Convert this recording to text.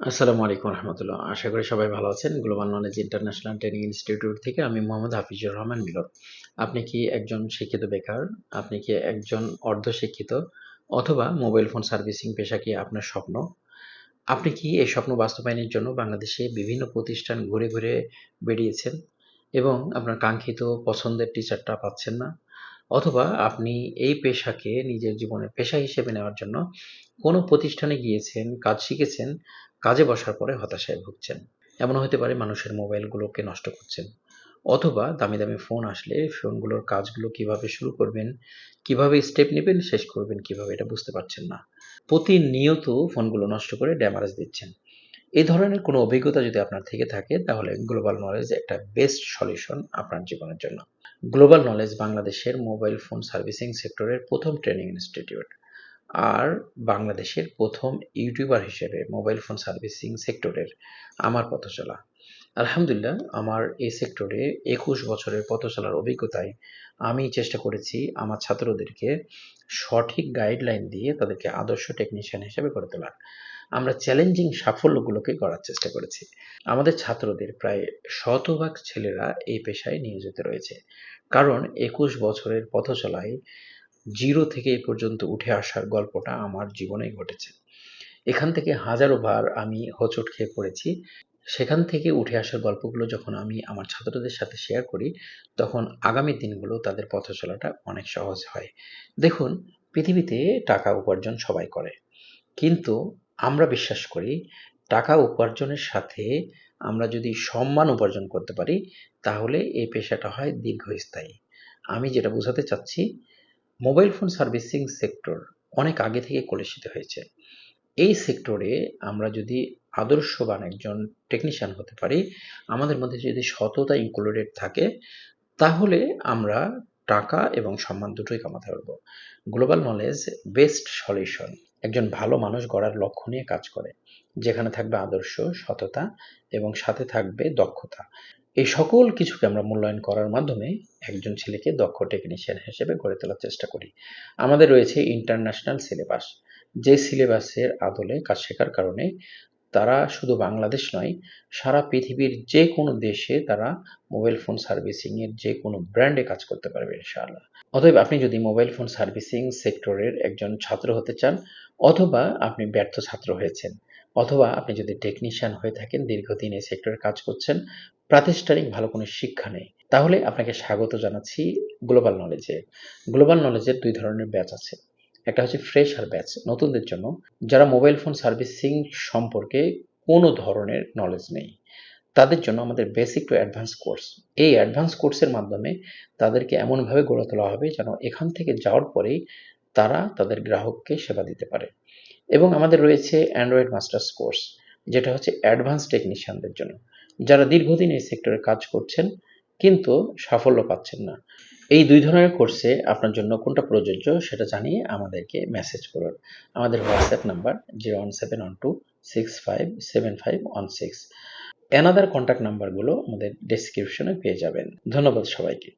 আসসালামু আলাইকুম রহমতুল্লাহ। আশা করি সবাই ভালো আছেন। Global knowledge international training institute থেকে আমি মোহাম্মদ হাফিজুর রহমান মিলন। আপনি কি একজন শিক্ষিত বেকার? আপনি কি একজন অর্ধশিক্ষিত? অথবা মোবাইল ফোন সার্ভিসিং পেশা কি আপনার স্বপ্ন? আপনি কি এই স্বপ্ন বাস্তবায়নের জন্য বাংলাদেশে বিভিন্ন প্রতিষ্ঠান ঘুরে ঘুরে বেরিয়েছেন এবং আপনার কাঙ্ক্ষিত পছন্দের টিচারটা পাচ্ছেন না? অথবা আপনি এই পেশাকে নিজের জীবনের পেশা হিসেবে নেওয়ার জন্য কোনো প্রতিষ্ঠানে গিয়েছেন, কাজ শিখেছেন কাজে বসার পরে হতাশায় ভুগছেন। এমন হতে পারে মানুষের মোবাইলগুলোকে নষ্ট করছেন। অথবা দামি দামি ফোন আসলে ফোনগুলোর কাজগুলো কীভাবে শুরু করবেন, কীভাবে স্টেপ নেবেন, শেষ করবেন, কীভাবে এটা বুঝতে পারছেন না। প্রতিনিয়ত ফোনগুলো নষ্ট করে ড্যামারেজ দিচ্ছেন। এই ধরনের কোনো অভিজ্ঞতা যদি আপনার থেকে থাকে, তাহলে গ্লোবাল নলেজ একটা বেস্ট সলিউশন আপনার জীবনের জন্য। গ্লোবাল নলেজ বাংলাদেশের মোবাইল ফোন সার্ভিসিং সেক্টরের প্রথম ট্রেনিং ইনস্টিটিউট আর বাংলাদেশের প্রথম ইউটিউবার হিসেবে মোবাইল ফোন সার্ভিসিং সেক্টরের আমার পথ চলা আলহামদুলিল্লাহ, আমার এই সেক্টরে একুশ বছরের পথ চলার অভিজ্ঞতায় আমি চেষ্টা করেছি আমার ছাত্রদেরকে সঠিক গাইডলাইন দিয়ে তাদেরকে আদর্শ টেকনিশিয়ান হিসেবে গড়ে তোলার। আমরা চ্যালেঞ্জিং সাফল্যগুলোকে করার চেষ্টা করেছি। আমাদের ছাত্রদের প্রায় শতভাগ ছেলেরা এই পেশায় নিয়োজিত রয়েছে। কারণ একুশ বছরের পথ চলায় জিরো থেকে এ পর্যন্ত উঠে আসার গল্পটা আমার জীবনে ঘটেছে। এখান থেকে হাজারো বার আমি হোঁচট খেয়ে পড়েছি। সেখান থেকে উঠে আসার গল্পগুলো যখন আমি আমার ছাত্রদের সাথে শেয়ার করি, তখন আগামী দিনগুলো তাদের পথ চলাটা অনেক সহজ হয়। দেখুন, পৃথিবীতে টাকা উপার্জন সবাই করে। কিন্তু আমরা বিশ্বাস করি, টাকা উপার্জনের সাথে আমরা যদি সম্মান উপার্জন করতে পারি, তাহলে এই পেশাটা হয় দীর্ঘস্থায়ী। আমি যেটা বোঝাতে চাচ্ছি মোবাইল ফোন সার্ভিসিং সেক্টর অনেক আগে থেকে কলুষিত হয়েছে। এই সেক্টরে আমরা যদি আদর্শবান একজন টেকনিশিয়ান হতে পারি, আমাদের মধ্যে যদি সততা ইনক্লুডেড থাকে, তাহলে আমরা টাকা এবং সম্মান দুটোই কামাতে পারব। গ্লোবাল নলেজ বেস্ট সলিউশন একজন ভালো মানুষ গড়ার লক্ষ্য নিয়ে কাজ করে, যেখানে থাকবে আদর্শ, সততা এবং সাথে থাকবে দক্ষতা। এই সকল কিছুকে আমরা মূল্যায়ন করার মাধ্যমে একজন ছেলেকে দক্ষ টেকনিশিয়ান হিসেবে গড়ে তোলার চেষ্টা করি। আমাদের রয়েছে ইন্টারন্যাশনাল সিলেবাস যে সিলেবাসের আদলে কাজ শেখার কারণে তারা শুধু বাংলাদেশ নয়, সারা পৃথিবীর যে কোনো দেশে তারা মোবাইল ফোন সার্ভিসিং এর যে কোনো ব্র্যান্ডে কাজ করতে পারবে ইনশাআল্লাহ। অতএব আপনি যদি মোবাইল ফোন সার্ভিসিং সেক্টরের একজন ছাত্র হতে চান, অথবা আপনি ব্যর্থ ছাত্র হয়েছেন, অথবা আপনি যদি টেকনিশিয়ান হয়ে থাকেন, দীর্ঘদিন এই সেক্টরে কাজ করছেন প্রাতিষ্ঠানিক ভালো কোনো শিক্ষা নেই। তাহলে আপনাকে স্বাগত জানাচ্ছি গ্লোবাল নলেজে গ্লোবাল নলেজের দুই ধরনের ব্যাচ আছে। একটা হচ্ছে ফ্রেশ আর ব্যাচ, নতুনদের জন্য, যারা মোবাইল ফোন সার্ভিসিং সম্পর্কে কোনো ধরনের নলেজ নেই। তাদের জন্য আমাদের বেসিক টু অ্যাডভান্স কোর্স এই অ্যাডভান্স কোর্সের মাধ্যমে তাদেরকে এমনভাবে গড়ে তোলা হবে যেন এখান থেকে যাওয়ার পরেই তারা তাদের গ্রাহককে সেবা দিতে পারে। এবং আমাদের রয়েছে অ্যান্ড্রয়েড মাস্টার্স কোর্স যেটা হচ্ছে অ্যাডভান্স টেকনিশিয়ানদের জন্য। যারা দীর্ঘদিন এই সেক্টরে কাজ করছেন, কিন্তু সাফল্য পাচ্ছেন না। এই দুই ধরনের কোর্সে আপনার জন্য কোনটা প্রযোজ্য সেটা জানিয়ে আমাদেরকে মেসেজ করুন। আমাদের WhatsApp number zero one seven one two six five seven five one six another contact নাম্বারগুলো আমাদের ডেসক্রিপশনে পেয়ে যাবেন। ধন্যবাদ সবাইকে।